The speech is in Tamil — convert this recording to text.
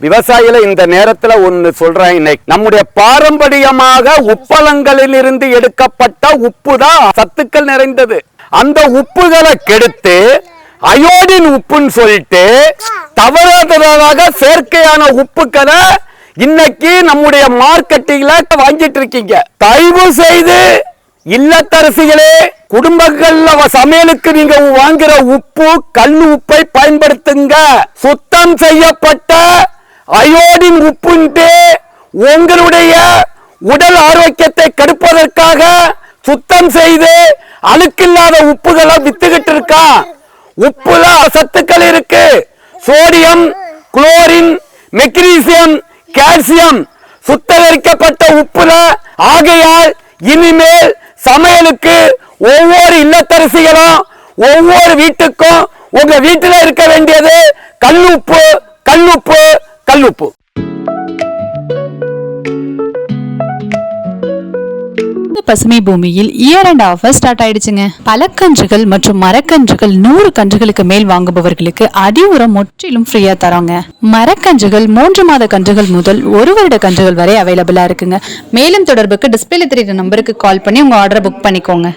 விவசாயில இந்த நேரத்துல ஒன்னு சொல்றேன் இன்னைக்கு நம்முடைய பாரம்பரியமாக உப்பளங்களில் இருந்து எடுக்கப்பட்ட உப்பு தான் சத்துக்கள் நிறைந்தது. அந்த உப்புகளை கெடுத்து அயோடின் உப்புன்னு சொல்லிட்டு தவறாததாக செயற்கையான உப்புக்களை இன்னைக்கு நம்முடைய மார்க்கெட்டிங்ல வாங்கிட்டு இருக்கீங்க. தயவு செய்து இல்லத்தரசிகளே குடும்பங்கள்ல வ- சமையலுக்கு நீங்க வாங்குற உப்பு கல் உப்பை பயன்படுத்துங்க. சுத்தம் செய்யப்பட்ட அயோடின் உப்புன்ட்டு உங்களுடைய உடல் ஆரோக்கியத்தை கெடுப்பதற்காக சுத்தம் செய்து அழுக்கில்லாத உப்புகளை வித்துக்கிட்டு இருக்கான் உப்புல சத்துக்கள் இருக்கு. சோடியம் குளோரின் மெக்னீசியம் கால்சியம் சுத்தகரிக்கப்பட்ட உப்புல ஆகையால் இனிமேல் சமையலுக்கு ஒவ்வொரு இல்லத்தரசிகளும் ஒவ்வொரு வீட்டுக்கும் உங்க வீட்டில் இருக்க வேண்டியது கல்லுப்பு கல்லுப்பு கல்லுப்பு. இந்த பசுமை பூமியில் இயர் அண்ட் ஆஃபர் ஸ்டார்ட் ஆயிடுச்சுங்க. பழக்கன்றுகள் மற்றும் மரக்கன்றுகள் நூறு கன்றுகளுக்கு மேல் வாங்குபவர்களுக்கு அடி உரம் முற்றிலும் ஃப்ரீயா தரோங்க. மரக்கன்றுகள் மூன்று மாத கன்றுகள் முதல் ஒரு வருட கன்றுகள் வரை அவைலபிளா இருக்குங்க. மேலும் தொடர்புக்கு டிஸ்பிளே தெரியுற நம்பருக்கு கால் பண்ணி உங்க ஆர்டரை புக் பண்ணிக்கோங்க.